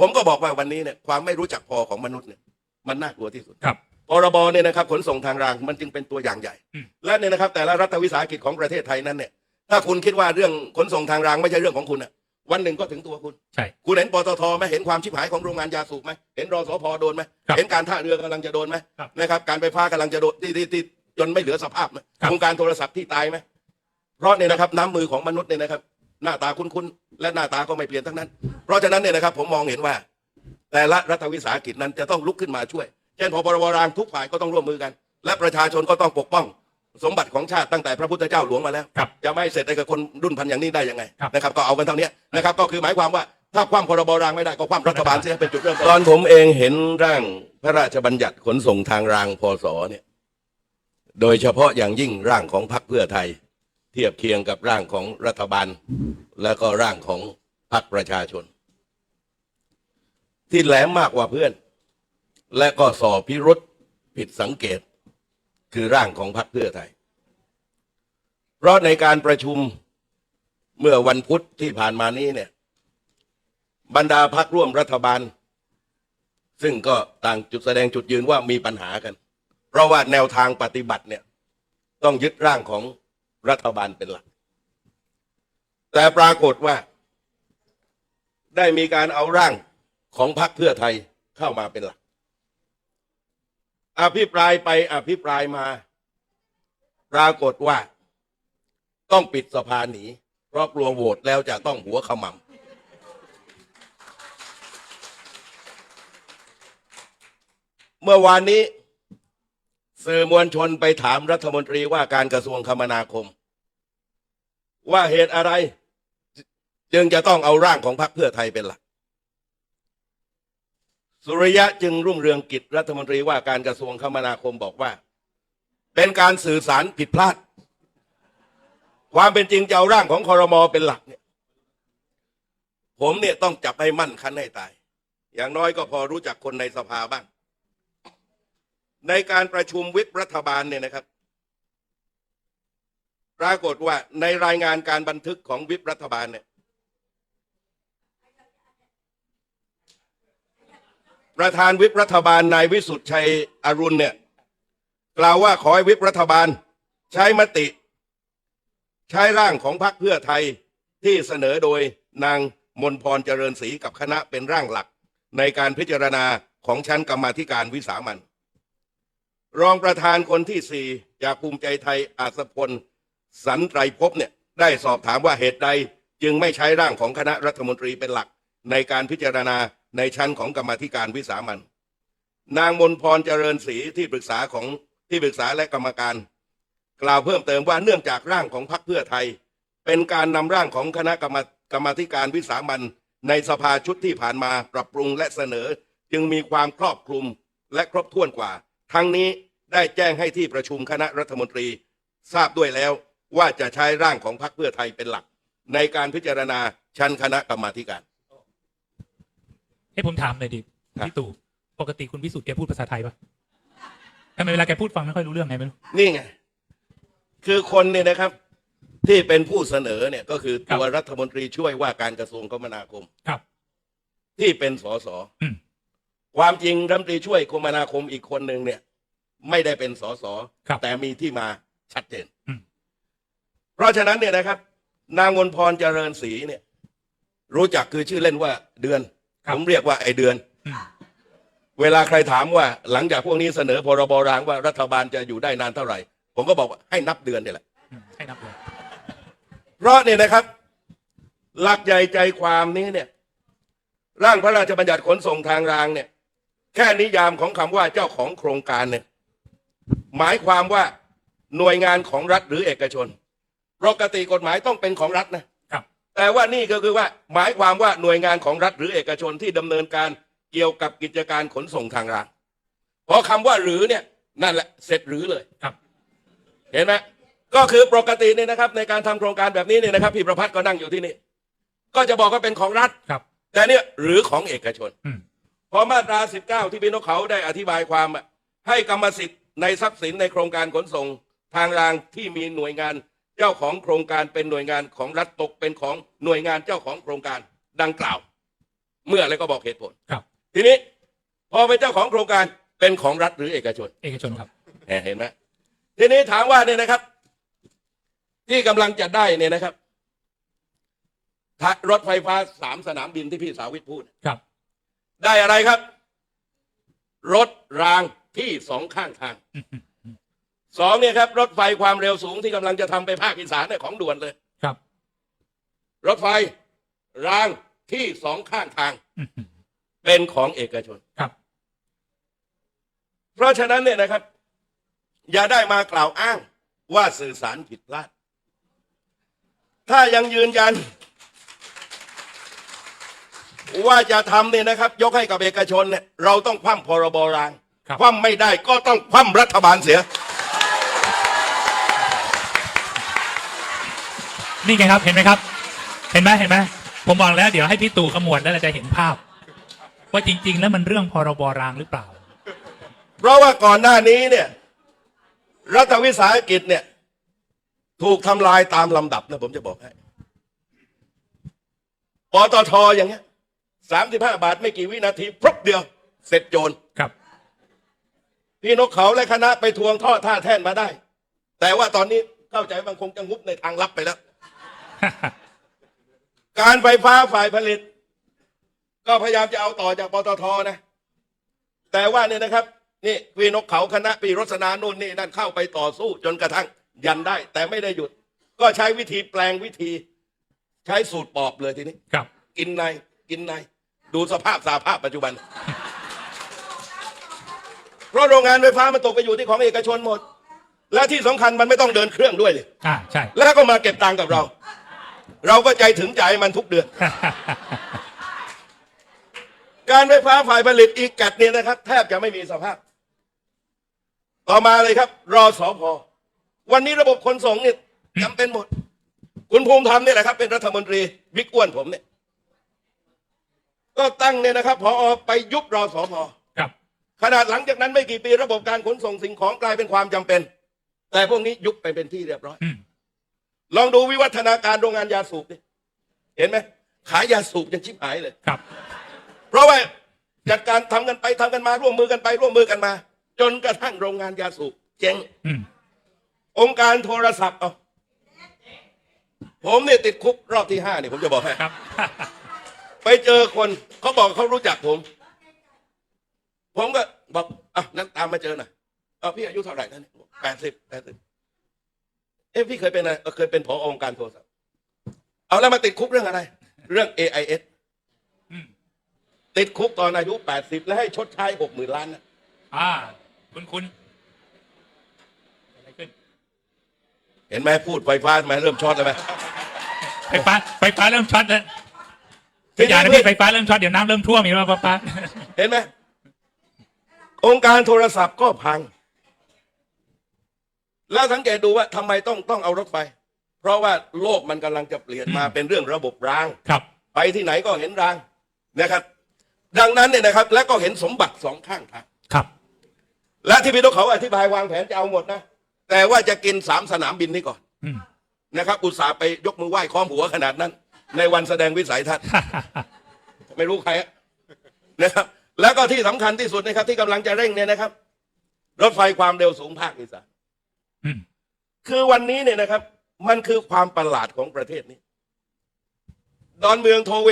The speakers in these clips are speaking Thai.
ผมก็บอกว่าวันนี้เนี่ยความไม่รู้จักพอของมนุษย์เนี่ยมันน่ากลัวที่สุดครับพรบเนี่ยนะครับขนส่งทางรางมันจึงเป็นตัวอย่างใหญ่อืมและเนี่ยนะครับแต่ละรัฐวิสาหกิจของประเทศไทยนั้นเนี่ยถ้าคุณคิดว่าเรื่องขนส่งทางรางไม่ใช่เรื่องของคุณอะวันหนึ่งก็ถึงตัวคุณ ใช่ คุณเห็นปตทไหมเห็นความชิบหายของโรงงานยาสูบไหมเห็นรอสพโดนไหมครับเห็นการท่าเรือกำลังจะโดนไหมครับนะครับ การไฟฟ้ากำลังจะโดนที่ที่ที่จนไม่เหลือสภาพไหมครับโครงการโทรศัพท์ที่ตายไหมเพราะเนี่ยนะครับน้ำมือของมนุษย์เนี่ยนะครับ หน้าตาคุ้นๆและหน้าตาก็ไม่เปลี่ยนทั้งนั้น เพราะฉะนั้นเนี่ยนะครับผมมองเห็นว่า แต่ละรัฐวิสาหกิจนั้นจะต้องลุกขึ้นมาช่วย เช่นพอพรบรางทุกฝ่ายก็ต้องร่วมมือกัน และประชาชนก็ต้องปกป้อง สมบัติของชาติตั้งแต่พระพุทธเจ้าหลวงมาแล้ว ครับจะไม่ให้เสร็จได้กับคนรุ่นพันอย่างนี้ได้ยังไงครับ นะครับก็เอากันเท่านี้นะครับก็คือหมายความว่าถ้าคว่ำพรบรางไม่ได้ก็คว่ำรัฐบาลเสียเป็นจุดเริ่มต้นตอนผมเองเห็นร่างพระราชบัญญัติขนส่งทางรางพศเนี่ย โดยเฉพาะอย่างยิ่งร่างของพรรคเพื่อไทยเทียบเคียงกับร่างของรัฐบาล แล้วก็ร่างของพรรคประชาชน ที่แหลมมากกว่าเพื่อน และก็สอบพิรุษผิดสังเกต คือร่างของพรรคเพื่อไทย เพราะในการประชุมเมื่อวันพุธที่ผ่านมานี้เนี่ย บรรดาพรรคร่วมรัฐบาล ซึ่งก็ต่างจุดแสดงจุดยืนว่ามีปัญหากัน เพราะว่าแนวทางปฏิบัติเนี่ย ต้องยึดร่างของ รัฐบาลเป็นหลัก แต่ปรากฏว่า ได้มีการเอาร่างของพรรคเพื่อไทยเข้ามาเป็นหลัก อภิปรายไปอภิปรายมา ปรากฏว่า ต้องปิดสภาหนีเพราะกลัวโหวตแล้วจะต้องหัวขมำเมื่อวานนี้ สื่อมวลชนไปถามรัฐมนตรีว่าการกระทรวงคมนาคม ว่าเหตุอะไร จึงจะต้องเอาร่างของพรรคเพื่อไทยเป็นหลัก สุริยะจึงรุ่งเรืองกิจรัฐมนตรีว่าการกระทรวงคมนาคมบอกว่า เป็นการสื่อสารผิดพลาด ความเป็นจริงจะเอาร่างของคอรมอเป็นหลักเนี่ย ผมเนี่ยต้องจับให้มั่นคันให้ตาย อย่างน้อยก็พอรู้จักคนในสภาบ้าง ในการประชุมวิปรัฐบาลเนี่ยนะครับ ปรากฏว่าในรายงานการบันทึกของวิปรัฐบาลเนี่ยประธานวิปรัฐบาลนายวิสุทธิ์ชัยอรุณเนี่ยกล่าวว่าขอให้วิปรัฐบาลใช้มติ ใช้ร่างของพรรคเพื่อไทยที่เสนอโดยนางมนพรเจริญศรีกับคณะเป็นร่างหลัก ในการพิจารณาของชั้นกรรมาธิการวิสามันรองประธานคนที่สี่จากภูมิใจไทยอาสพล สันไตรภพเนี่ยได้สอบถามว่าเหตุใดจึงไม่ใช้ร่างของคณะรัฐมนตรีเป็นหลัก ในการพิจารณาในชั้นของกรรมธิการวิสามันนางมนพรเจริญศรีที่ปรึกษาของที่ปรึกษาและกรรมการ กล่าวเพิ่มเติมว่าเนื่องจากร่างของพรรคเพื่อไทย เป็นการนำร่างของคณะกรรมกรรมธิการวิสามันในสภาชุดที่ผ่านมาปรับปรุงและเสนอ จึงมีความครอบคลุมและครบถ้วนกว่า ทั้งนี้ได้แจ้งให้ที่ประชุมคณะรัฐมนตรี ทราบด้วยแล้ว ว่าจะใช้ร่างของพรรคเพื่อไทยเป็นหลัก ในการพิจารณาชั้นคณะกรรมาธิการ ให้ผมถามหน่อยดิครับ พี่ตู่ปกติคุณพิสุทธิ์แกพูดภาษาไทยปะทำไมเวลาแกพูดฟังไม่ค่อยรู้เรื่องไงไม่รู้ นี่ไง คือคนเนี่ยนะครับ ที่เป็นผู้เสนอเนี่ยก็คือตัวครับรัฐมนตรีช่วยว่าการกระทรวงคมนาคม ครับ ที่เป็นสสอืม ความจริงรัฐมนตรีช่วยคมนาคมอีกคนหนึ่งเนี่ย ไม่ได้เป็นสสครับ แต่มีที่มาชัดเจนอืม เพราะฉะนั้นเนี่ยนะครับ นางมนพรเจริญศรีเนี่ย รู้จักคือชื่อเล่นว่าเดือน ผมเรียกว่าไอเดือนอืมเวลาใครถามว่า หลังจากพวกนี้เสนอพรบรางว่ารัฐบาลจะอยู่ได้นานเท่าไหร่ ผมก็บอกว่าให้นับเดือนเนี่ยแหละอืมให้นับเลยเพราะเนี่ยนะครับ หลักใหญ่ใจความนี้เนี่ย ร่างพระราชบัญญัติขนส่งทางรางเนี่ย แค่นิยามของคำว่าเจ้าของโครงการเนี่ย หมายความว่าหน่วยงานของรัฐหรือเอกชน ปกติกฎหมายต้องเป็นของรัฐนะครับ แต่ว่านี่ก็คือว่าหมายความว่าหน่วยงานของรัฐหรือเอกชนที่ดำเนินการเกี่ยวกับกิจการขนส่งทางรางพอคำว่าหรือเนี่ยนั่นแหละเสร็จหรือเลยครับ เห็นไหมก็คือปกติเนี่ยนะครับ ในการทำโครงการแบบนี้เนี่ยนะครับพี่ประพัฒน์ก็นั่งอยู่ที่นี่ ก็จะบอกว่าเป็นของรัฐ ครับ แต่เนี่ยหรือของเอกชน อืม พอมาตรา 19 ที่พี่นกเขาได้อธิบายความอะให้กรรมสิทธิ์ในทรัพย์สินในโครงการขนส่งทางรางที่มีหน่วยงาน เจ้าของโครงการเป็นหน่วยงานของรัฐตกเป็นของหน่วยงานเจ้าของโครงการดังกล่าว เมื่ออะไรก็บอกเหตุผลครับ ทีนี้พอเป็นเจ้าของโครงการเป็นของรัฐหรือเอกชนเอกชนครับเห็นไหมทีนี้ถามว่าเนี่ยนะครับ ที่กำลังจะได้เนี่ยนะครับถ้ารถไฟฟ้าสามสนามบินที่พี่สาวิตพูดครับ ได้อะไรครับ รถรางที่สองข้างทางอืมอืม สองเนี่ยครับรถไฟความเร็วสูงที่กำลังจะทำไปภาคอีสานเนี่ยของด่วนเลย ครับ รถไฟรางที่สองข้างทางอืมอืมเป็นของเอกชน ครับ เพราะฉะนั้นเนี่ยนะครับ อย่าได้มากล่าวอ้างว่าสื่อสารผิดพลาด ถ้ายังยืนยัน ว่าจะทำเนี่ยนะครับ ยกให้กับเอกชนเนี่ยเราต้องคว่ำพรบรางครับ คว่ำไม่ได้ก็ต้องคว่ำรัฐบาลเสีย นี่ไงครับ เห็นไหมครับ เห็นไหมเห็นไหมผมบอกแล้วเดี๋ยวให้พี่ตู่ขมวดแล้วเราจะเห็นภาพ ว่าจริง ๆ แล้วมันเรื่องพรบรางหรือเปล่า เพราะว่าก่อนหน้านี้เนี่ย รัฐวิสาหกิจเนี่ย ถูกทำลายตามลำดับนะผมจะบอกให้ปตทอย่างเงี้ยสามสิบห้าบาทไม่กี่วินาทีพรบเดียว เสร็จโจรครับ พี่นกเขาและคณะไปทวงท่อท่าแท่นมาได้ แต่ว่าตอนนี้เข้าใจบางคงจะงุบในทางลับไปแล้ว การไฟฟ้าฝ่ายผลิต ก็พยายามจะเอาต่อจากปตทนะ แต่ว่าเนี่ยนะครับ นี่พี่นกเขาคณะปีรสนานุ่นนี่นั่นเข้าไปต่อสู้จนกระทั่งยันได้ แต่ไม่ได้หยุด ก็ใช้วิธีแปลงวิธี ใช้สูตรปอบเลยทีนี้ครับ กินในกินใน ดูสภาพสาภาพปัจจุบัน เพราะโรงงานไฟฟ้ามันตกไปอยู่ที่ของเอกชนหมด และที่สำคัญมันไม่ต้องเดินเครื่องด้วยเลยอ่าใช่ แล้วก็มาเก็บตังค์กับเรา เราก็ใจถึงใจมันทุกเดือน การไฟฟ้าฝ่ายผลิตอีกกัดเนี่ยนะครับ แทบจะไม่มีสภาพ ต่อมาเลยครับ รอสอพอวันนี้ระบบขนส่งเนี่ยจำเป็นหมด คุณภูมิธรรมเนี่ยแหละครับ เป็นรัฐมนตรีบิ๊กอ้วนผมเนี่ย ก็ตั้งเนี่ยนะครับพอไปยุบรอสอพอครับขนาดหลังจากนั้นไม่กี่ปีระบบการขนส่งสิ่งของกลายเป็นความจำเป็น แต่พวกนี้ยุบไปเป็นที่เรียบร้อยอืม ลองดูวิวัฒนาการโรงงานยาสูบดิเห็นไหมขายยาสูบยังชิบหายเลย ครับ เพราะว่าจัดการทำกันไปทำกันมาร่วมมือกันไปร่วมมือกันมา จนกระทั่งโรงงานยาสูบเจ๊งอืมองค์การโทรศัพท์เอาผมเนี่ยติดคุกรอบที่ห้าเนี่ยผมจะบอกให้ครับไปเจอคนเขาบอกเขารู้จักผม ผมก็บอกอะนั่นตามมาเจอหน่อยเออพี่อายุเท่าไหร่ท่านแปดสิบแปดสิบ เอ๊ะพี่เคยเป็นอะไรเออเคยเป็นผอองค์การโทรศัพท์เอาแล้วมาติดคุกเรื่องอะไร เรื่อง AIS อืมติดคุกตอนอายุแปดสิบแล้วให้ชดใช้หกหมื่นล้านนะอ่า คุณคุณอะไรขึ้น เห็นไหมพูดไฟฟ้าทำไมเริ่มช็อตแล้วไหมไฟฟ้าไฟฟ้าเริ่มช็อตแล้วทีอย่านะนี้พี่ไฟฟ้าเริ่มช็อตเดี๋ยวน้ำเริ่มท่วมอีกแล้วป้าป้าเห็นไหมองค์การโทรศัพท์ก็พัง แล้วสังเกตดูว่าทำไมต้องต้องเอารถไฟ เพราะว่าโลกมันกำลังจะเปลี่ยนมาเป็นเรื่องระบบรางครับ ไปที่ไหนก็เห็นรางนะครับ ดังนั้นเนี่ยนะครับ แล้วก็เห็นสมบัติสองข้างทางครับ และที่พี่นกเขาอธิบายวางแผนจะเอาหมดนะ แต่ว่าจะกินสามสนามบินนี้ก่อนอืมนะครับ อุตส่าห์ไปยกมือไหว้ค้อมหัวขนาดนั้น ในวันแสดงวิสัยทัศน์ไม่รู้ใครอะนะครับ แล้วก็ที่สำคัญที่สุดนะครับ ที่กำลังจะเร่งเนี่ยนะครับ รถไฟความเร็วสูงภาคอีสานอืม คือวันนี้เนี่ยนะครับ มันคือความประหลาดของประเทศนี้ ดอนเมืองโทเว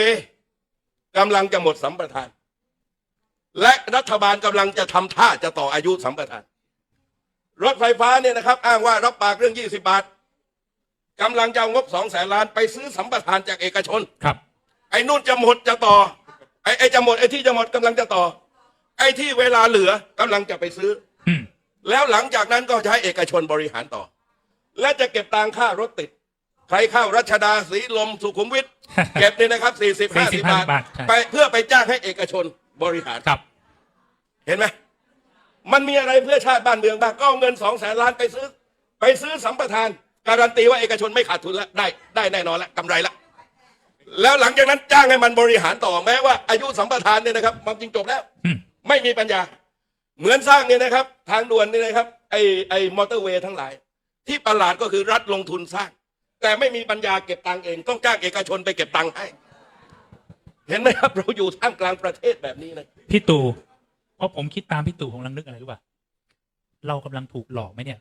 กำลังจะหมดสัมปทาน และรัฐบาลกำลังจะทำท่าจะต่ออายุสัมปทาน รถไฟฟ้าเนี่ยนะครับ อ้างว่ารับปากเรื่อง 20 บาทกำลังจะเอางบ2แสนล้านไปซื้อสัมปทานจากเอกชนครับ ไอ้นู่นจะหมดจะต่อ ไอ้ไอ้จะหมดไอ้ที่จะหมดกำลังจะต่อ ไอ้ที่เวลาเหลือกำลังจะไปซื้ออืม แล้วหลังจากนั้นก็จะให้เอกชนบริหารต่อ และจะเก็บตังค่ารถติด ใครเข้ารัชดาสีลมสุขุมวิทเก็บนี่นะครับสี่สิบห้าสิบบาท บาทใช่ ไปเพื่อไปจ้างให้เอกชนบริหาร ครับ เห็นไหม มันมีอะไรเพื่อชาติบ้านเมืองบ้าง ก็เอาเงินสองแสนล้านไปซื้อ ไปซื้อสัมปทาน การันตีว่าเอกชนไม่ขาดทุนแล้ว ได้ได้แน่นอนแล้วกำไรแล้วแล้วหลังจากนั้นจ้างให้มันบริหารต่อแม้ว่าอายุสัมปทานเนี่ยนะครับมันจริงจบแล้ว อืม ไม่มีปัญญา เหมือนสร้างเนี่ยนะครับ ทางด่วนนี่นะครับไอไอมอเตอร์เวย์ทั้งหลาย ที่ประหลาดก็คือรัฐลงทุนสร้าง แต่ไม่มีปัญญาเก็บตังค์เอง ต้องจ้างเอกชนไปเก็บตังค์ให้ เห็นไหมครับ เราอยู่ท่ามกลางประเทศแบบนี้นะพี่ตู่เพราะผมคิดตามพี่ตู่ผมกำลังนึกอะไรรู้ป่ะเรากำลังถูกหลอกไหมเนี่ย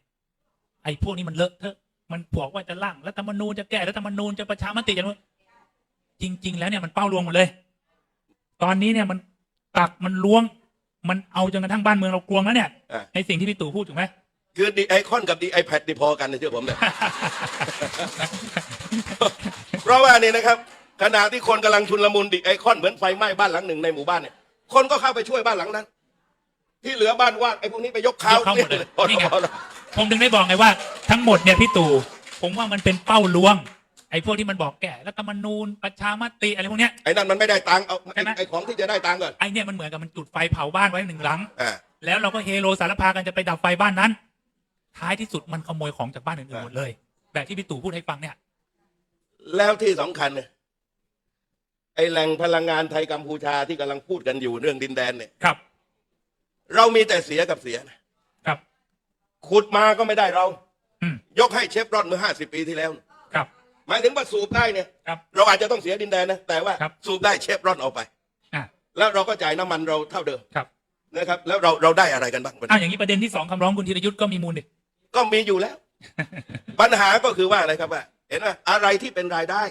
ไอ้พวกนี้มันเลอะเทอะมันบอกว่าจะร่างรัฐธรรมนูญจะแก้รัฐธรรมนูญจะประชามติอย่างนู้นจริง ๆ แล้วเนี่ยมันเป้าลวงหมดเลย ตอนนี้เนี่ยมันตักมันล้วง มันเอาจนกระทั่งบ้านเมืองเรากลวงแล้วเนี่ยอะ ในสิ่งที่พี่ตู่พูดถูกไหม คือดีไอคอนกับดีไอแพดดีพอกันนะเชื่อผมเนี่ย เพราะว่านี่นะครับขณะที่คนกำลังชุนลมุนดิไอคอนเหมือนไฟไหม้บ้านหลังหนึ่งในหมู่บ้านเนี่ยคนก็เข้าไปช่วยบ้านหลังนั้น ที่เหลือบ้านว่างไอ้พวกนี้ไปยกเขายกเขาหมดเลยพอนี่ไง พอแล้วผมถึงได้บอกไงว่าทั้งหมดเนี่ยพี่ตู่ผมว่ามันเป็นเป้าลวง ไอ้พวกที่มันบอกแก่รัฐธรรมนูญประชามติอะไรพวกเนี้ย ไอ้นั่นมันไม่ได้ตังค์เอาใช่ไหม ไอ้ของที่จะได้ตังค์ก่อนไอ้เนี่ยมันเหมือนกับมันจุดไฟเผาบ้านไว้หนึ่งหลัง อ่า แล้วเราก็เฮโลสารพากันจะไปดับไฟบ้านนั้น ท้ายที่สุดมันขโมยของจากบ้านอื่นๆหมดเลย แบบที่พี่ตู่พูดให้ฟังเนี่ย แล้วที่สำคัญเนี่ยไอ้แหล่งพลังงานไทยกัมพูชาที่กำลังพูดกันอยู่เรื่องดินแดนเนี่ย ครับ เรามีแต่เสียกับเสียนะครับ ขุดมาก็ไม่ได้เรา อืม ยกให้เชฟรอนเมื่อห้าสิบปีที่แล้วครับ หมายถึงว่าสูบได้เนี่ยครับ เราอาจจะต้องเสียดินแดนนะแต่ว่าครับสูบได้เชฟรอนเอาไปอ่าแล้วเราก็จ่ายน้ำมันเราเท่าเดิมครับนะครับ แล้วเราเราได้อะไรกันบ้างอ้าวอย่างนี้ประเด็นที่สองคำร้องคุณธีรยุทธ์ก็มีมูลดิ ก็มีอยู่แล้ว ปัญหาก็คือว่าอะไรครับว่าเห็นไหมอะไรที่เป็นรายได้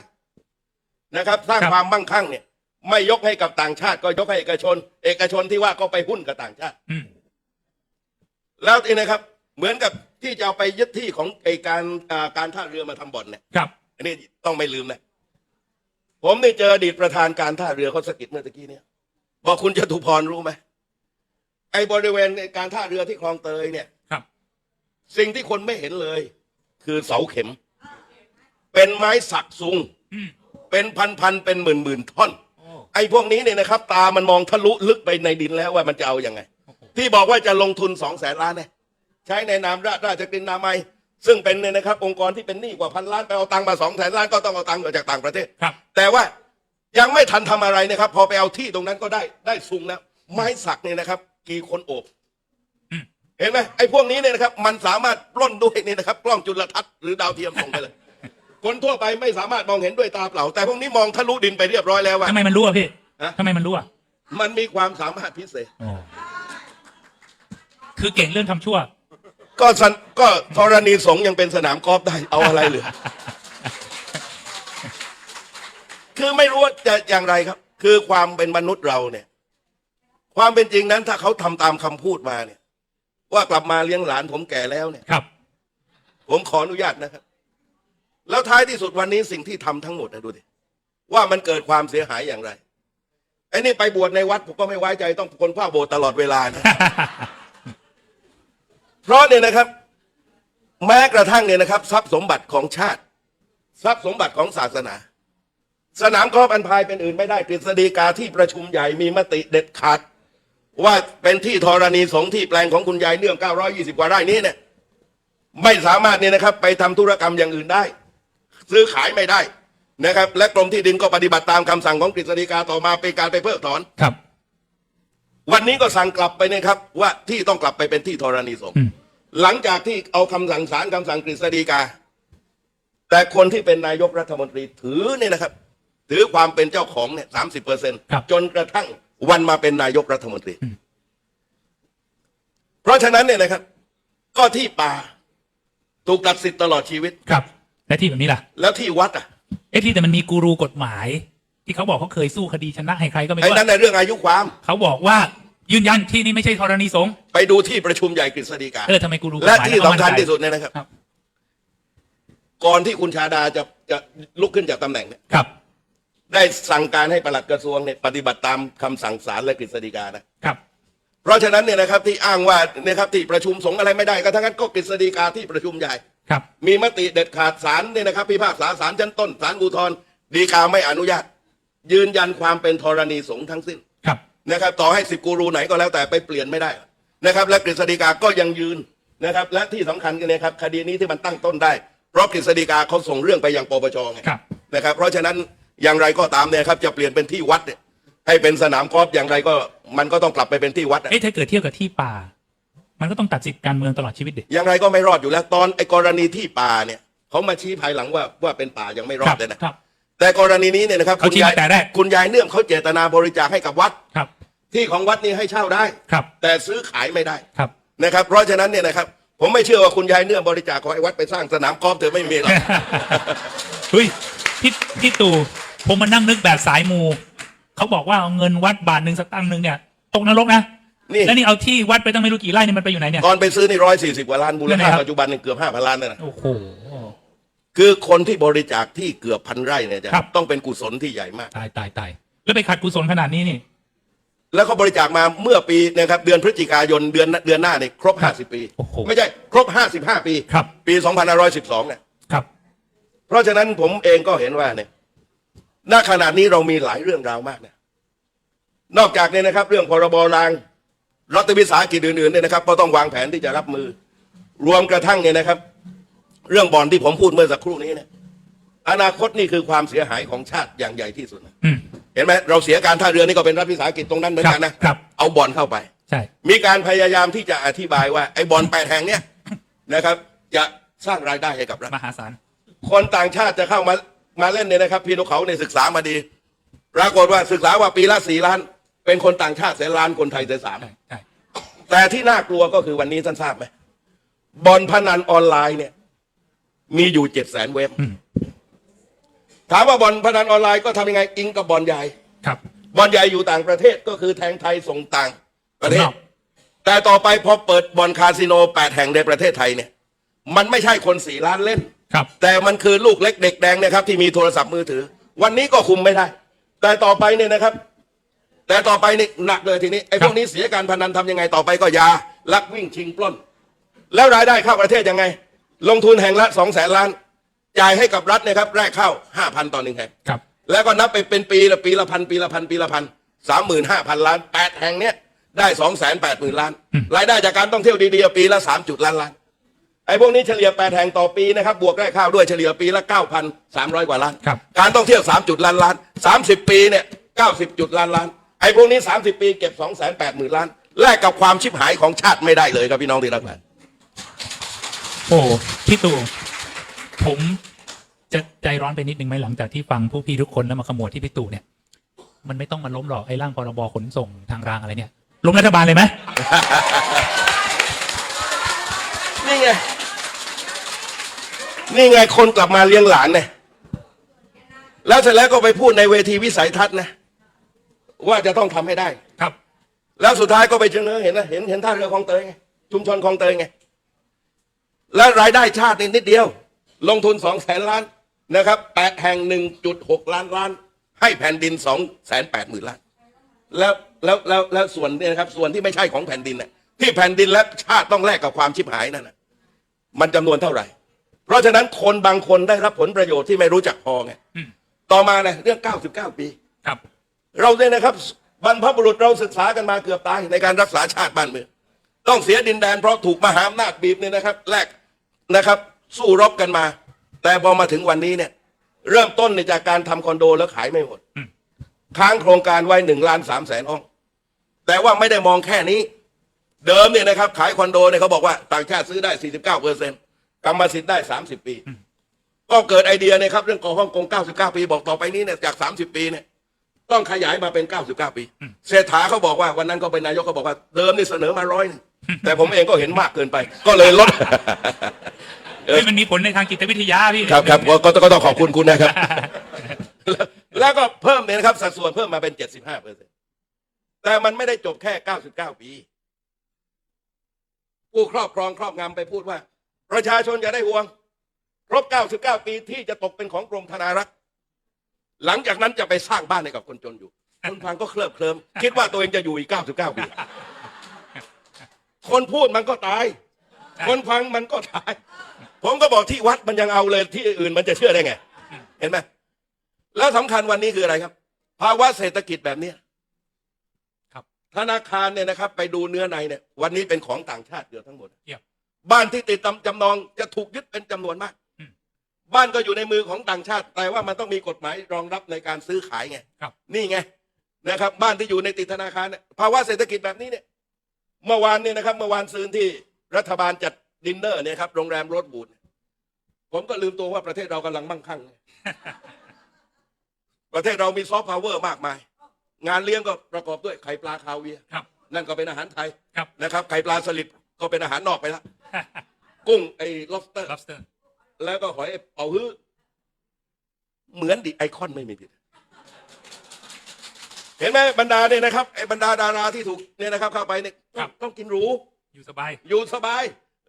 นะครับ สร้างความมั่งคั่งเนี่ย ไม่ยกให้กับต่างชาติ ก็ยกให้เอกชน เอกชนที่ว่าก็ไปหุ้นกับต่างชาติ อืม แล้วทีนะครับ เหมือนกับที่จะเอาไปยึดที่ของไอการอ่าการท่าเรือมาทำบ่อนเนี่ย ครับ อันนี้ต้องไม่ลืมนะ ผมได้เจออดีตประธานการท่าเรือเขาสะกิดเมื่อตะกี้เนี่ยบอกคุณจตุพรรู้ไหมไอ้บริเวณการท่าเรือที่คลองเตยเนี่ยครับ สิ่งที่คนไม่เห็นเลย คือเสาเข็ม เป็นไม้สักซุงอืมเป็นพันพันๆเป็นหมื่นหมื่นท่อนโอ้ไอ้พวกนี้เนี่ยนะครับ ตามันมองทะลุลึกไปในดินแล้วว่ามันจะเอาอยัางไง ที่บอกว่าจะลงทุนสองแสนล้านเนี่ยใช้ในนามราชราชกฤษนามัย ซึ่งเป็นเนี่ยนะครับองค์กรที่เป็นหนี้กว่าพันล้านไปเอาตังค์มาสองแสนล้านก็ต้องเอาตังค์มาจากต่างประเทศ ครับ แต่ว่ายังไม่ทันทำอะไรนะครับ พอไปเอาที่ตรงนั้นก็ได้ได้ซุงแล้วไม้สักเนี่ยนะครับ กี่คนโอบอืม เห็นไหมไอ้พวกนี้เนี่ยนะครับมันสามารถปล้นด้วยนี่นะครับ กล้องจุลทรรศน์หรือดาวเทียมส่งไปเลย คนทั่วไปไม่สามารถมองเห็นด้วยตาเปล่า แต่พวกนี้มองทะลุดินไปเรียบร้อยแล้วว่า ทำไมมันรู้อะพี่ฮะ ทำไมมันรู้อะมันมีความสามารถพิเศษโอ้คือเก่งเรื่องทำชั่ว ก็สันก็ธรณีสงฆ์ยังเป็นสนามกอล์ฟได้เอาอะไรเหลือ คือไม่รู้ว่าจะอย่างไรครับ คือความเป็นมนุษย์เราเนี่ย ความเป็นจริงนั้นถ้าเขาทำตามคำพูดมาเนี่ย ว่ากลับมาเลี้ยงหลานผมแก่แล้วเนี่ยครับ ผมขออนุญาตนะครับ แล้วท้ายที่สุดวันนี้สิ่งที่ทำทั้งหมดนะดูดิว่ามันเกิดความเสียหายอย่างไรไอ้นี่ไปบวชในวัดผมก็ไม่ไว้ใจต้องคนผ้าโบสถ์ตลอดเวลานะ เพราะเนี่ยนะครับ แม้กระทั่งเนี่ยนะครับ ทรัพย์สมบัติของชาติ ทรัพย์สมบัติของศาสนา สนามกอล์ฟอันพายเป็นอื่นไม่ได้กฤษฎีกาที่ประชุมใหญ่มีมติเด็ดขาด ว่าเป็นที่ธรณีสงฆ์ที่แปลงของคุณยายเนื่อง 920 กว่าไร่นี้เนี่ยไม่สามารถเนี่ยนะครับ ไปทำธุรกรรมอย่างอื่นได้ ซื้อขายไม่ได้นะครับ และกรมที่ดินก็ปฏิบัติตามคำสั่งของกฤษฎีกาต่อมาเป็นการไปเพิกถอนครับ วันนี้ก็สั่งกลับไปนะครับ ว่าที่ต้องกลับไปเป็นที่ธรณีสงฆ์อืมหลังจากที่เอาคำสั่งศาลคำสั่งกฤษฎีกา แต่คนที่เป็นนายกรัฐมนตรีถือเนี่ยนะครับ ถือความเป็นเจ้าของเนี่ยสามสิบเปอร์เซ็นครับจนกระทั่งวันมาเป็นนายกรัฐมนตรี เพราะฉะนั้นเนี่ยนะครับ ก็ที่ป่าถูกตัดสิทธิ์ตลอดชีวิตครับ และที่แบบนี้ล่ะ แล้วที่วัดอะเอ๊ะที่แต่มันมีกูรูกฎหมาย ที่เขาบอกเขาเคยสู้คดีชนะให้ใครก็ไม่ไอ้รู้นั้นในเรื่องอายุความ เขาบอกว่ายืนยันที่นี่ไม่ใช่ธรณีสงฆ์ไปดูที่ประชุมใหญ่กฤษฎีกาเออทำไมกูรูกฎหและมายที่เขาสำคัญมั่นใจ ที่สุดเนี่ยนะครับ ครับ ก่อนที่คุณชาดาจะจะลุกขึ้นจากตำแหน่งเนี่ยครับได้สั่งการให้ปลัดกระทรวงเนี่ยปฏิบัติตามคำสั่งศาลและกฤษฎีกานะครับ เพราะฉะนั้นเนี่ยนะครับที่อ้างว่าเนี่ยครับที่ประชุมสงฆ์อะไรไม่ได้ก็ทั้งนั้นก็กฤษฎีกาที่ประชุมใหญ่ ครับ มีมติเด็ดขาดศาลเนี่ยนะครับพิพากษาศาลชั้นต้นศาลอุทธรณ์ฎีกาไม่อนุญาต ยืนยันความเป็นธรณีสงฆ์ทั้งสิ้นครับนะครับต่อให้สิบกูรูไหนก็แล้วแต่ไปเปลี่ยนไม่ได้นะครับ และกฤษฎีกาก็ยังยืนนะครับ และที่สำคัญกันเนี่ยครับคดีนี้ที่มันตั้งต้นได้ เพราะกฤษฎีกาเขาส่งเรื่องไปยังปปชไงครับนะครับเพราะฉะนั้นอย่างไรก็ตามเนี่ยครับจะเปลี่ยนเป็นที่วัดเนี่ยให้เป็นสนามกอล์ฟอย่างไรก็มันก็ต้องกลับไปเป็นที่วัดอะเอ๊ะถ้าเกิดเทียบกับที่ป่า มันก็ต้องตัดสิทธิการเมืองตลอดชีวิตดิอย่างไรก็ไม่รอดอยู่แล้วตอนไอ้กรณีที่ป่าเนี่ยเขามาชี้ภายหลังว่าว่าเป็นป่ายังไม่รอครัดเลยนะครับ แต่กรณีนี้เนี่ยนะครับเขาคุณชี้ยายมาแต่แรก คุณยายเนื่อมเขาเจตนาบริจาคให้กับวัด ครับ ที่ของวัดนี้ให้เช่าได้ ครับ แต่ซื้อขายไม่ได้ครับนะครับ เพราะฉะนั้นเนี่ยนะครับ ผมไม่เชื่อว่าคุณยายเนื่อมบริจาคขอให้วัดไปสร้างสนามกอล์ฟเธอไม่มีหรอก เฮ้ยพี่พี่ตู่ผมมานั่งนึกแบบสายมูเขาบอกว่าเอาเงินวัดบาทหนึ่งสตางค์หนึ่งเนี่ยตกนรกนะนี่ แล้วนี่เอาที่วัดไปตั้งไม่รู้กี่ไร่นี่มันไปอยู่ไหนเนี่ย ตอนไปซื้อนี่ร้อยสี่สิบกว่าล้านมูลนั่นไงค่าครับ ปัจจุบันเนี่ยเกือบห้าพันล้านนั่นนะโอ้โห คือคนที่บริจาคที่เกือบพันไร่เนี่ยจะครับ ต้องเป็นกุศลที่ใหญ่มาก ตายตายตายแล้วไปขัดกุศลขนาดนี้นี่ แล้วเขาบริจาคมาเมื่อปีนะครับเดือนพฤศจิกายนเดือนเดือนหน้าเนี่ยครบ 50 ปี โอ้โหไม่ใช่ครบ 55 ปีครับ ปี2512เนี่ยครับ เพราะฉะนั้นผมเองก็เห็นว่าเนี่ยณขณะนี้เรามีหลายเรื่องราวมากเนี่ยนอกจากเนี่ยนะครับ เรื่องพรบรางรัฐวิสาหกิจอื่นๆเนี่ยนะครับก็ต้องวางแผนที่จะรับมือ รวมกระทั่งเนี่ยนะครับ เรื่องบอลที่ผมพูดเมื่อสักครู่นี้เนี่ยอนาคตนี่คือความเสียหายของชาติอย่างใหญ่ที่สุดนะอืม เห็นไหมเราเสียการท่าเรือนี่ก็เป็นรัฐวิสาหกิจตรงนั้นเหมือนกันนะครับ เอาบอลเข้าไป ใช่ มีการพยายามที่จะอธิบายว่าไอ้บอลแปดแห่งเนี้ยนะครับ จะสร้างรายได้ให้กับรัฐ มหาศาล คนต่างชาติจะเข้ามามาเล่นเนี่ยนะครับ พี่นกเขาในยศึกษามาดีปรากฏว่าศึกษาว่าปีละสี่ล้าน เป็นคนต่างชาติแสนล้านคนไทยแสนสาม ใช่ ใช่ แต่ที่น่ากลัวก็คือวันนี้ท่านทราบไหมบอลพนันออนไลน์เนี่ย มีอยู่เจ็ดแสนเว็บอืมถามว่าบอลพนันออนไลน์ก็ทำยังไงอิงกับบอลใหญ่ครับบอลใหญ่อยู่ต่างประเทศก็คือแทงไทยส่งต่างประเทศข้างนอกแต่ต่อไปพอเปิดบอลคาสิโนแปดแห่งในประเทศไทยเนี่ย มันไม่ใช่คนสี่ล้านเล่นครับ แต่มันคือลูกเล็กเด็กแดงนะครับ ที่มีโทรศัพท์มือถือ วันนี้ก็คุมไม่ได้ แต่ต่อไปเนี่ยนะครับ แต่ต่อไปนี่หนักเลยทีนี้ไอ้พวกนี้เสียการพนันทำยังไงต่อไปก็ยาลักวิ่งชิงปล้น แล้วรายได้เข้าประเทศยังไง ลงทุนแห่งละสองแสนล้าน จ่ายให้กับรัฐนะครับ แรกเข้าห้าพันต่อหนึ่งแห่ง ครับ แล้วก็นับไปเป็นปีละปีละพันปีละพันปีละพันสามหมื่นห้าพันล้านแปดแห่งเนี้ยได้สองแสนแปดหมื่นล้าน รายได้จากการท่องเที่ยวดีๆปีละสามจุดล้านล้าน ไอ้พวกนี้เฉลี่ยแปดแห่งต่อปีนะครับ บวกได้ข้าวด้วยเฉลี่ยปีละเก้าพันสามร้อยกว่าล้าน ครับ การท่องเที่ยวสามจุดล้านล้านสามสิบปีเนี่ยเก้าสิบจุดล้านล้าน ไอ้พวกนี้สามสิบปีเก็บสองแสนแปดหมื่นล้าน แลกกับความชิบหายของชาติไม่ได้เลยครับพี่น้องที่รักแฟนโอ้พี่ตู่ผมจะใจร้อนไปนิดนึงไหมหลังจากที่ฟังผู้พี่ทุกคนแล้วมาขมวดที่พี่ตู่เนี่ย มันไม่ต้องมาล้มหรอกไอ้ร่างพรบขนส่งทางรางอะไรเนี่ยล้มรัฐบาลเลยไหมนี่ไงนี่ไงคนกลับมาเลี้ยงหลานเนี่ยแล้วเสร็จแล้วก็ไปพูดในเวทีวิสัยทัศน์นะ ว่าจะต้องทำให้ได้ครับ แล้วสุดท้ายก็ไปเจอเห็นนะเห็นเห็นท่าเรือคลองเตยไงชุมชนคลองเตยไง แล้วรายได้ชาตินี่นิดเดียว ลงทุนสองแสนล้านนะครับแปดแห่งหนึ่งจุดหกล้านล้าน ให้แผ่นดินสองแสนแปดหมื่นล้านแล้วแล้วแล้วแล้วส่วนเนี่ยนะครับส่วนที่ไม่ใช่ของแผ่นดินน่ะที่แผ่นดินและชาติต้องแลกกับความชิบหายนั่นน่ะมันจำนวนเท่าไหร่ เพราะฉะนั้นคนบางคนได้รับผลประโยชน์ที่ไม่รู้จักพอไงอืมต่อมาเนี่ยเรื่อง 99 ปีครับ เราเนี่ยนะครับบรรพบุรุษเราศึกษากันมาเกือบตายในการรักษาชาติบ้านเมืองต้องเสียดินแดนเพราะถูกมหาอำนาจบีบเนี่ยนะครับแลก นะครับ สู้รบกันมา แต่พอมาถึงวันนี้เนี่ย เริ่มต้นเนี่ยจากการทำคอนโดแล้วขายไม่หมดอืมค้างโครงการไว้หนึ่งล้านสามแสนห้อง แต่ว่าไม่ได้มองแค่นี้ เดิมเนี่ยนะครับ ขายคอนโดเนี่ยเขาบอกว่าต่างชาติซื้อได้49เปอร์เซ็นต์กรรมสิทธิ์ได้30ปี ก็เกิดไอเดียเนะครับเรื่องของฮ่องกง99ปี บอกต่อไปนี้เนี่ยจาก30ปีเนี่ยต้องขยายมาเป็น 99 ปี เศรษฐาเขาบอกว่าวันนั้นเขาเป็นนายกเขาบอกว่าเดิมนี่เสนอมาร้อยนึง แต่ผมเองก็เห็นมากเกินไป ก็เลยลดเออเฮ้ยมันมีผลในทางจิตวิทยาพี่ครับครับก็ก็ก็ต้องขอบคุณคุณนะครับแล้วแล้วก็เพิ่มเนี่ยนะครับ สัดส่วนเพิ่มมาเป็น75เปอร์เซ็นแต่มันไม่ได้จบแค่99ปี ผู้ครอบครองครอบงำไปพูดว่า ประชาชนอย่าได้ห่วง ครบ99ปีที่จะตกเป็นของกรมธนารักษ์หลังจากนั้นจะไปสร้างบ้านให้กับคนจนอยู่คนฟังก็เคลิบเคลิมคิดว่าตัวเองจะอยู่อีก99ปี คนพูดมันก็ตาย คนฟังมันก็ตาย ผมก็บอกที่วัดมันยังเอาเลยที่อื่นมันจะเชื่อได้ไง เห็นไหมแล้วสำคัญวันนี้คืออะไรครับ ภาวะเศรษฐกิจแบบเนี้ยครับธนาคารเนี่ยนะครับ ไปดูเนื้อในเนี่ย วันนี้เป็นของต่างชาติเกือบทั้งหมดเยี่ยมบ้านที่ติดตำจำนองจะถูกยึดเป็นจำนวนมากอืมบ้านก็อยู่ในมือของต่างชาติ แต่ว่ามันต้องมีกฎหมายรองรับในการซื้อขายไงครับนี่ไงนะครับ บ้านที่อยู่ในติดธนาคารเนี่ยภาวะเศรษฐกิจแบบนี้เนี่ย เมื่อวานเนี่ยนะครับ เมื่อวานซืนที่รัฐบาลจัดดินเนอร์เนี่ยครับโรงแรมโรสบูดผมก็ลืมตัวว่าประเทศเรากำลังมั่งคั่ง ประเทศเรามีซอฟต์พาวเวอร์มากมาย งานเลี้ยงก็ประกอบด้วยไข่ปลาคาเวียร์ครับ นั่นก็เป็นอาหารไทยครับ นะครับไข่ปลาสลิดก็เป็นอาหารนอกไปแล้วกุ้งไอ้ lobster lobster แล้วก็หอยเป่าฮื้อเหมือนดิไอคอนไม่มีผิดเห็นไหมบรรดาเนี่ยนะครับไอ้บรรดาดาราที่ถูกเนี่ยนะครับเข้าไปเนี่ย ครับ ต้องกินหรู อยู่สบาย อยู่สบาย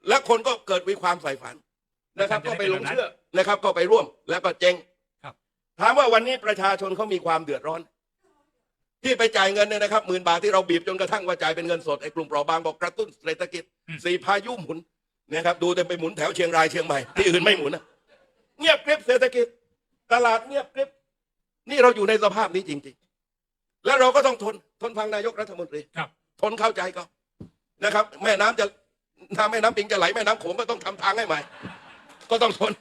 และคนก็เกิดมีความใฝ่ฝันนะครับ ก็ไปหลงเชื่อนะครับ ก็ไปร่วมแล้วก็เจ๊งครับถามว่าวันนี้ประชาชนเขามีความเดือดร้อน ที่ไปจ่ายเงินเนี่ยนะครับหมื่นบาทที่เราบีบจนกระทั่งว่าจ่ายเป็นเงินสดไอ้กลุ่มเปราะบางบอกกระตุ้นเศรษฐกิจสี่พายุหมุนนะครับ ดูแต่ไปหมุนแถวเชียงรายเชียงใหม่ที่อื่นไม่หมุนนะเงียบกริบเศรษฐกิจ ตลาดเงียบกริบนี่เราอยู่ในสภาพนี้จริง ๆ แล้วเราก็ต้องทนทนฟังนายกรัฐมนตรีครับ ทนเข้าใจก็นะครับ แม่น้ำจะถ้าแม่น้ำปิงจะไหลแม่น้ำโขงก็ต้องทำทางให้ใหม่ ก็ต้องทน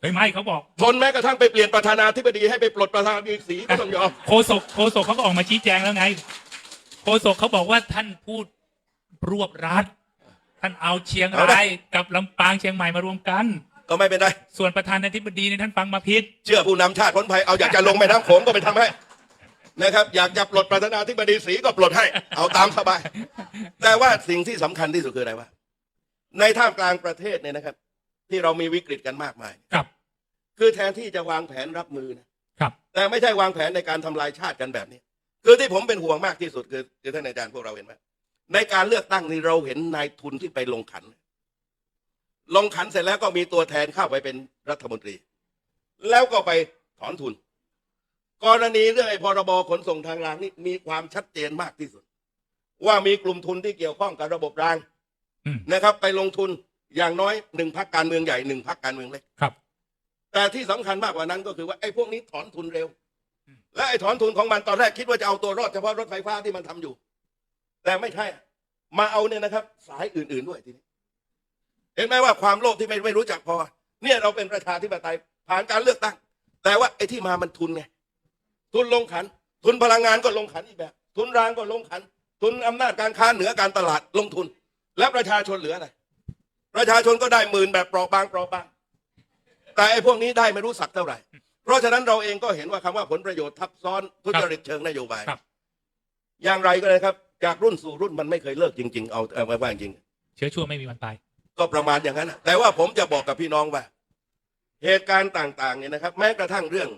เฮ้ยไม่เขาบอกทนแม้กระทั่งไปเปลี่ยนประธานาธิบดีให้ไปปลดประธานาธิบดีสีก็ต้องยอมโคศกโคศกเขาก็ออกมาชี้แจงแล้วไงโคศกเขาบอกว่าท่านพูดรวบรัดท่านเอาเชียงรายกับลำปางเชียงใหม่มารวมกัน ก็ไม่เป็นไรส่วนประธานาธิบดีเนี่ยท่านฟังมาผิดเชื่อผู้นำชาติพ้นภัยเอาอยากจะลงแม่น้ำโขงก็ไปทำให้ นะครับอยากจะปลดประธานาธิบดีสีก็ปลดให้ เอาตามสบาย แต่ว่าสิ่งที่สำคัญที่สุดคืออะไรวะในท่ามกลางประเทศเนี่ยนะครับ ที่เรามีวิกฤตกันมากมายครับ คือแทนที่จะวางแผนรับมือนะครับ แต่ไม่ใช่วางแผนในการทำลายชาติกันแบบนี้ คือที่ผมเป็นห่วงมากที่สุดคือคือท่านอาจารย์พวกเราเห็นไหมในการเลือกตั้งนี่เราเห็นนายทุนที่ไปลงขัน ลงขันเสร็จแล้วก็มีตัวแทนเข้าไปเป็นรัฐมนตรี แล้วก็ไปถอนทุน กรณีเรื่องไอ้พรบขนส่งทางรางนี่มีความชัดเจนมากที่สุด ว่ามีกลุ่มทุนที่เกี่ยวข้องกับระบบรางอืม นะครับ ไปลงทุนอย่างน้อยหนึ่งพักการเมืองใหญ่หนึ่งพักการเมืองเล็ก ครับ แต่ที่สำคัญมากกว่านั้นก็คือว่าไอ้พวกนี้ถอนทุนเร็ว อืม และไอ้ถอนทุนของมันตอนแรกคิดว่าจะเอาตัวรอดเฉพาะรถไฟฟ้าที่มันทำอยู่ แต่ไม่ใช่มาเอาเนี่ยนะครับ สายอื่นๆด้วยทีนี้ เห็นไหมว่าความโลภที่ไม่ไม่รู้จักพอ เนี่ยเราเป็นประชาธิปไตยผ่านการเลือกตั้ง แต่ว่าไอ้ที่มามันทุนไง ทุนลงขัน ทุนพลังงานก็ลงขันอีกแบบ ทุนรางก็ลงขัน ทุนอำนาจการค้าเหนือการตลาดลงทุน และประชาชนเหลืออะไรประชาชนก็ได้หมื่นแบบเปราะบางเปราะบาง แต่ไอ้พวกนี้ได้ไม่รู้สักเท่าไหร่ เพราะฉะนั้นเราเองก็เห็นว่าคำว่าผลประโยชน์ทับซ้อนทุจริตเชิงนโยบายครับอย่างไรก็เลยครับ จากรุ่นสู่รุ่นมันไม่เคยเลิกจริง ๆ เอาเอาไว้ว่าจริง เชื้อชั่วไม่มีวันตาย ก็ประมาณอย่างนั้นน่ะแต่ว่าผมจะบอกกับพี่น้องว่า เหตุการณ์ต่างๆเนี่ยนะครับ แม้กระทั่งเรื่อง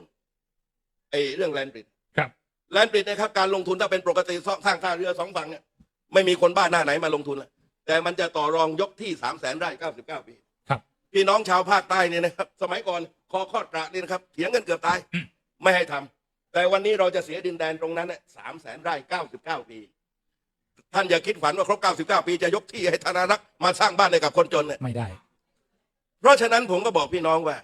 ไอ้เรื่องแลนด์บริดครับแลนด์บริดนะครับการลงทุนถ้าเป็นปกติสร้างท่าเรือสองฝั่งเนี่ยไม่มีคนบ้านหน้าไหนมาลงทุนละแต่มันจะต่อรองยกที่สามแสนไร่เก้าสิบเก้าปีครับพี่น้องชาวภาคใต้เนี่ยนะครับ สมัยก่อนคอคอดตระนี่นะครับเถียงกันเกือบตายอืมไม่ให้ทำแต่วันนี้เราจะเสียดินแดนตรงนั้นเนี่ยสามแสนไร่เก้าสิบเก้าปี ท่านอย่าคิดฝันว่าครบเก้าสิบเก้าปีจะยกที่ให้ธนารักษ์มาสร้างบ้านให้กับคนจนเนี่ยไม่ได้ เพราะฉะนั้นผมก็บอกพี่น้องว่า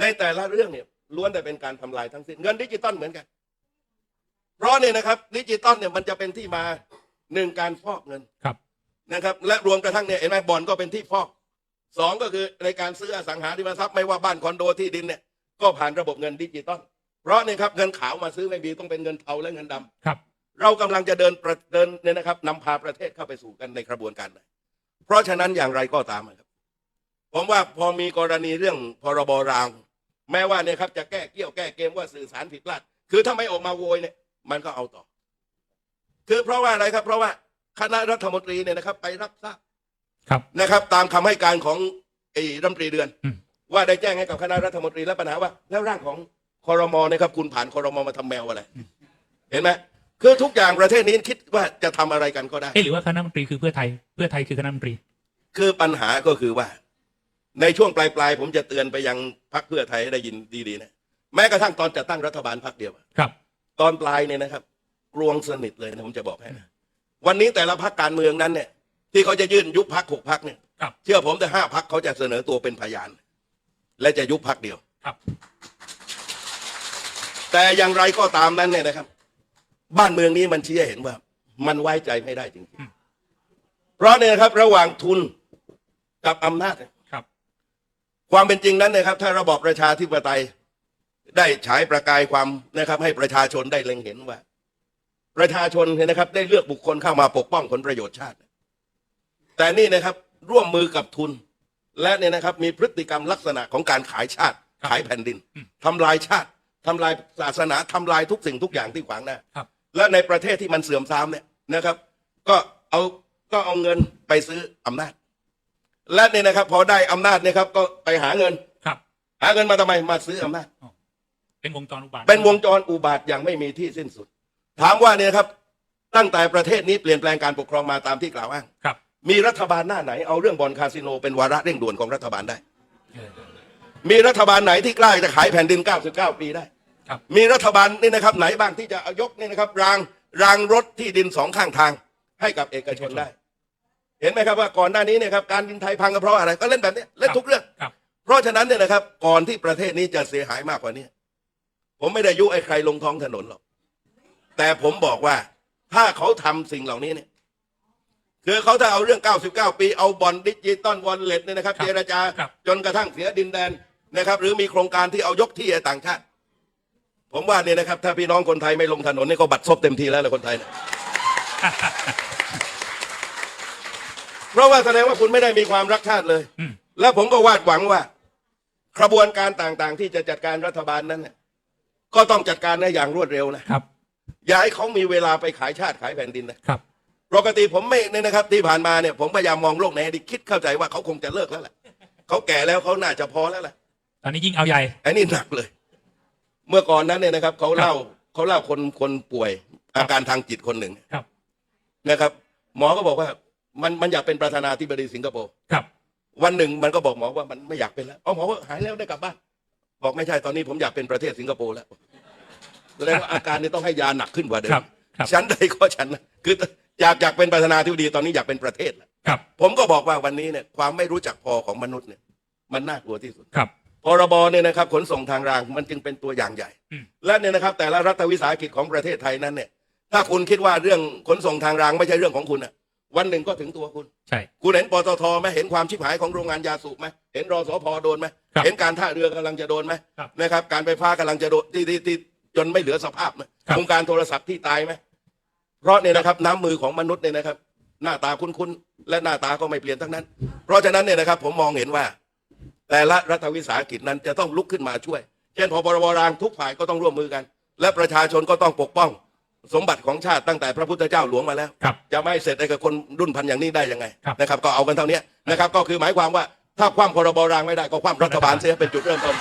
ในแต่ละเรื่องเนี่ย ล้วนแต่เป็นการทำลายทั้งสิ้นเงินดิจิตอลเหมือนกัน เพราะเนี่ยนะครับดิจิตอลเนี่ยมันจะเป็นที่มาหนึ่งการฟอกเงินครับนะครับ และรวมกระทั่งเนี่ยเห็นไหมบอลก็เป็นที่ฟอกสองก็คือในการซื้ออสังหาริมทรัพย์ไม่ว่าบ้านคอนโดที่ดินเนี่ยก็ผ่านระบบเงินดิจิตอลเพราะเนี่ยครับเงินขาวมาซื้อไม่ดีต้องเป็นเงินเทาและเงินดำครับ เรากำลังจะเดินประเดินเนี่ยนะครับนำพาประเทศเข้าไปสู่กันในกระบวนการนั้นเพราะฉะนั้นอย่างไรก็ตามนะครับผมว่าพอมีกรณีเรื่องพรบราง แม้ว่าเนี่ยครับจะแก้เกี่ยวแก้เกมว่าสื่อสารผิดพลาด คือถ้าไม่ออกมาโวยเนี่ย มันก็เอาต่อ คือเพราะว่าอะไรครับ เพราะว่าคณะรัฐมนตรีเนี่ยนะครับ ไปรับทราบครับนะครับ ตามคำให้การของไอ้รัฐมนตรีเดือนอืมว่าได้แจ้งให้กับคณะรัฐมนตรีแล้วปัญหาว่า แล้วร่างของคอรมอนะครับ คุณผ่านคอรมอมาทำแมวอะไร เห็นไหมคือทุกอย่างประเทศนี้คิดว่าจะทำอะไรกันก็ได้เอ๊ะหรือว่าคณะรัฐมนตรีคือเพื่อไทย เพื่อไทยคือคณะรัฐมนตรี คือปัญหาก็คือว่า ในช่วงปลายๆผมจะเตือนไปยังพรรคเพื่อไทยให้ได้ยินดีๆนะแม้กระทั่งตอนจะตั้งรัฐบาลพรรคเดียวอะครับ ตอนปลายเนี่ยนะครับ กลวงสนิทเลยนะผมจะบอกให้นะวันนี้แต่ละพรรคการเมืองนั้นเนี่ย ที่เขาจะยื่นยุบพรรคหกพรรคเนี่ยครับเชื่อผมแต่ห้าพรรคเขาจะเสนอตัวเป็นพยาน และจะยุบพรรคเดียวครับ แต่อย่างไรก็ตามนั้นเนี่ยนะครับ บ้านเมืองนี้มันชี้ให้เห็นว่า มันไว้ใจไม่ได้จริงอืมๆเพราะเนี่ยนะครับ ระหว่างทุนกับอำนาจเนี่ย ครับความเป็นจริงนั้นนะครับ ถ้าระบอบประชาธิปไตยได้ฉายประกายความนะครับ ให้ประชาชนได้เล็งเห็นว่า ประชาชนเนี่ยนะครับ ได้เลือกบุคคลเข้ามาปกป้องผลประโยชน์ชาติ แต่นี่นะครับร่วมมือกับทุน และเนี่ยนะครับ มีพฤติกรรมลักษณะของการขายชาติครับขายแผ่นดินอืมทำลายชาติทำลายศาสนาทำลายทุกสิ่งทุกอย่างที่ขวางหน้าครับและในประเทศที่มันเสื่อมทรามเนี่ยนะครับ ก็เอาก็เอาเงินไปซื้ออำนาจ และเนี่ยนะครับ พอได้อำนาจเนี่ยครับ ก็ไปหาเงิน ครับ หาเงินมาทำไมมาซื้ออำนาจ เป็นวงจรอุบาทเป็นวงจรอุบาทอย่างไม่มีที่สิ้นสุด ถามว่าเนี่ยนะครับ ตั้งแต่ประเทศนี้เปลี่ยนแปลงการปกครองมาตามที่กล่าวอ้าง ครับ มีรัฐบาลหน้าไหนเอาเรื่องบอลคาสิโนเป็นวาระเร่งด่วนของรัฐบาลได้เออมีรัฐบาลไหนที่กล้าจะขายแผ่นดิน 99 ปีได้ ครับ มีรัฐบาลนี่นะครับ ไหนบ้างที่จะเอายกนี่นะครับ รางรางรถที่ดินสองข้างทางให้กับเอกชนได้ เห็นไหมครับว่าก่อนหน้านี้เนี่ยครับการบินไทยพังก็เพราะอะไรก็เล่นแบบนี้เล่นทุกเรื่อง ครับ เพราะฉะนั้นเนี่ยนะครับก่อนที่ประเทศนี้จะเสียหายมากกว่านี้ผมไม่ได้ยุไอ้ใครลงท้องถนนหรอกแต่ผมบอกว่าถ้าเขาทำสิ่งเหล่านี้เนี่ย คือเขาจะเอาเรื่อง 99 ปีเอาบอลดิจิตอลวอลเล็ตเนี่ยนะครับครับเจรจา ครับ จนกระทั่งเสียดินแดนนะครับ หรือมีโครงการที่เอายกที่ให้ต่างชาติ ผมว่าเนี่ยนะครับ ถ้าพี่น้องคนไทยไม่ลงถนนนี่ก็บัตรซบเต็มทีแล้วเลยคนไทยเนี่ย เพราะว่าแสดงว่าคุณไม่ได้มีความรักชาติเลยอืมและผมก็วาดหวังว่า กระบวนการต่างๆ ที่จะจัดการรัฐบาลนั้นเนี่ยก็ต้องจัดการได้อย่างรวดเร็วนะครับ อย่าให้เขามีเวลาไปขายชาติขายแผ่นดินนะครับปกติผมไม่เนี่ยนะครับ ที่ผ่านมาเนี่ยผมพยายามมองโลกในอดีตคิดเข้าใจว่าเขาคงจะเลิกแล้วแหละเขาแก่แล้วเขาน่าจะพอแล้วแหละตอนนี้ยิ่งเอาใหญ่ไอ้นี่หนักเลย เมื่อก่อนนั้นเนี่ยนะครับเขาครับเล่าเขาเล่าคนคนป่วย อาการทางจิตคนหนึ่งครับนะครับ หมอก็บอกว่า มันมันอยากเป็นประธานาธิบดีสิงคโปร์ครับ วันหนึ่งมันก็บอกหมอว่ามันไม่อยากเป็นแล้วเอาหมอว่าหายแล้วได้กลับบ้าน บอกไม่ใช่ตอนนี้ผมอยากเป็นประเทศสิงคโปร์แล้วแสดงว่าอาการนี้ต้องให้ยาหนักขึ้นกว่าเดิครัมบครับ ฉันใดก็ฉันนะคืออยากอยากเป็นประธานาธิบดีตอนนี้อยากเป็นประเทศแล้วครับผมก็บอกว่าวันนี้เนี่ยความไม่รู้จักพอของมนุษย์เนี่ย มันน่ากลัวที่สุด ครับ พรบเนี่ยนะครับขนส่งทางรางมันจึงเป็นตัวอย่างใหญ่ อืม และเนี่ยนะครับแต่ละรัฐวิสาหกิจของประเทศไทยนั้นเนี่ย ถ้าคุณคิดว่าเรื่องขนส่งทางรางไม่ใช่เรื่องของคุณอะ วันหนึ่งก็ถึงตัวคุณ ใช่ คุณเห็นปตทไหมเห็นความชิบหายของโรงงานยาสูบไหมเห็นรอสพโดนไหมครับเห็นการท่าเรือกำลังจะโดนไหมครับนะครับ การไฟฟ้ากำลังจะโดนที่ที่ที่จนไม่เหลือสภาพไหมครับ โครงการโทรศัพท์ที่ตายไหมเพราะเนี่ยนะครับ น้ำมือของมนุษย์เนี่ยนะครับ หน้าตาคุ้นๆและหน้าตาก็ไม่เปลี่ยนทั้งนั้น เพราะฉะนั้นเนี่ยนะครับ ผมมองเห็นว่า แต่ละรัฐวิสาหกิจนั้นจะต้องลุกขึ้นมาช่วย เช่นพบรบรางทุกฝ่ายก็ต้องร่วมมือกัน และประชาชนก็ต้องปกป้อง สมบัติของชาติตั้งแต่พระพุทธเจ้าหลวงมาแล้ว ครับ จะไม่เสร็จไอ้กับคนรุ่นพันอย่างนี้ได้ยังไงครับนะครับ ก็เอากันเท่านี้นะครับก็คือหมายความว่าถ้าคว่ำพรบรางไม่ได้ก็คว่ำรัฐบาลเสียเป็นจุดเริ่มต้น